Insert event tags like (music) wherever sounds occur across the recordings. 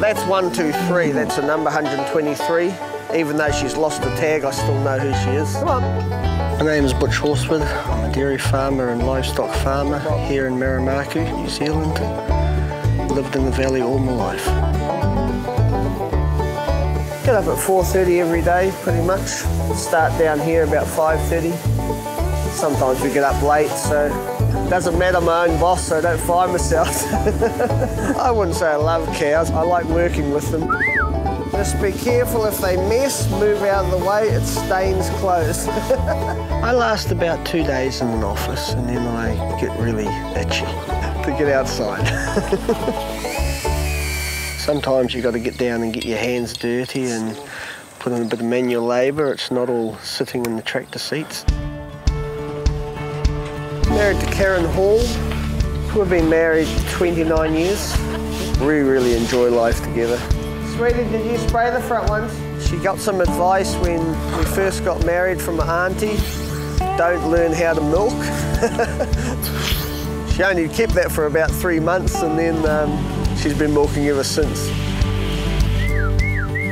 That's one, two, three. That's a number 123. Even though she's lost the tag, I still know who she is. Come on. My name is Butch Horsford. I'm a dairy farmer and livestock farmer here in Marimaku, New Zealand. Lived in the valley all my life. Get up at 4.30 every day, pretty much. Start down here about 5.30. Sometimes we get up late, so doesn't matter my own boss, so I don't find myself. (laughs) I wouldn't say I love cows, I like working with them. Just be careful if they mess, move out of the way, it stains clothes. (laughs) I last about two days in an office and then I get really itchy (laughs) to get outside. Sometimes you've got to get down and get your hands dirty and put in a bit of manual labour. It's not all sitting in the tractor seats. Married to Karen Hall. We've been married 29 years. We really enjoy life together. Sweetie, did you spray the front ones? She got some advice when we first got married from an auntie. Don't learn how to milk. (laughs) she only kept that for about three months and then um, she's been milking ever since.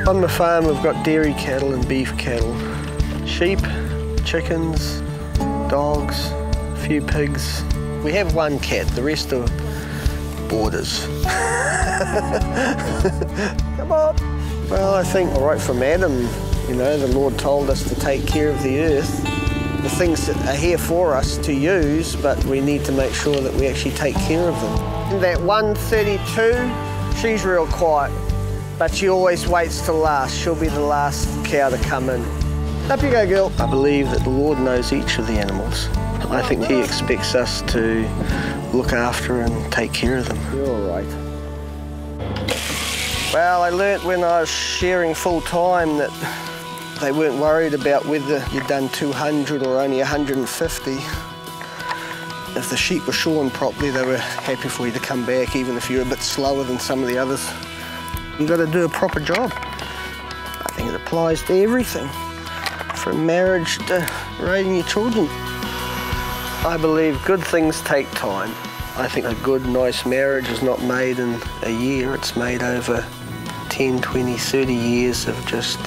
On the farm we've got dairy cattle and beef cattle, sheep, chickens, dogs, few pigs. We have one cat, the rest are boarders. (laughs) Come on. Well, I think right from Adam, you know, the Lord told us to take care of the earth. The things that are here for us to use, but we need to make sure that we actually take care of them. And that 132, she's real quiet, but she always waits till last. She'll be the last cow to come in. Up you go, girl. I believe that the Lord knows each of the animals. I think He expects us to look after and take care of them. You're all right. Well, I learnt when I was shearing full time that they weren't worried about whether you'd done 200 or only 150. If the sheep were shorn properly, they were happy for you to come back, even if you're a bit slower than some of the others. You've got to do a proper job. I think it applies to everything, from marriage to raising your children. I believe good things take time. I think a good, nice marriage is not made in a year, it's made over 10, 20, 30 years of just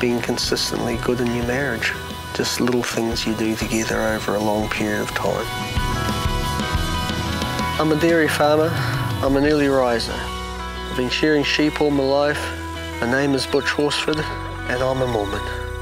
being consistently good in your marriage. Just little things you do together over a long period of time. I'm a dairy farmer. I'm an early riser. I've been shearing sheep all my life. My name is Butch Horsford, and I'm a Mormon.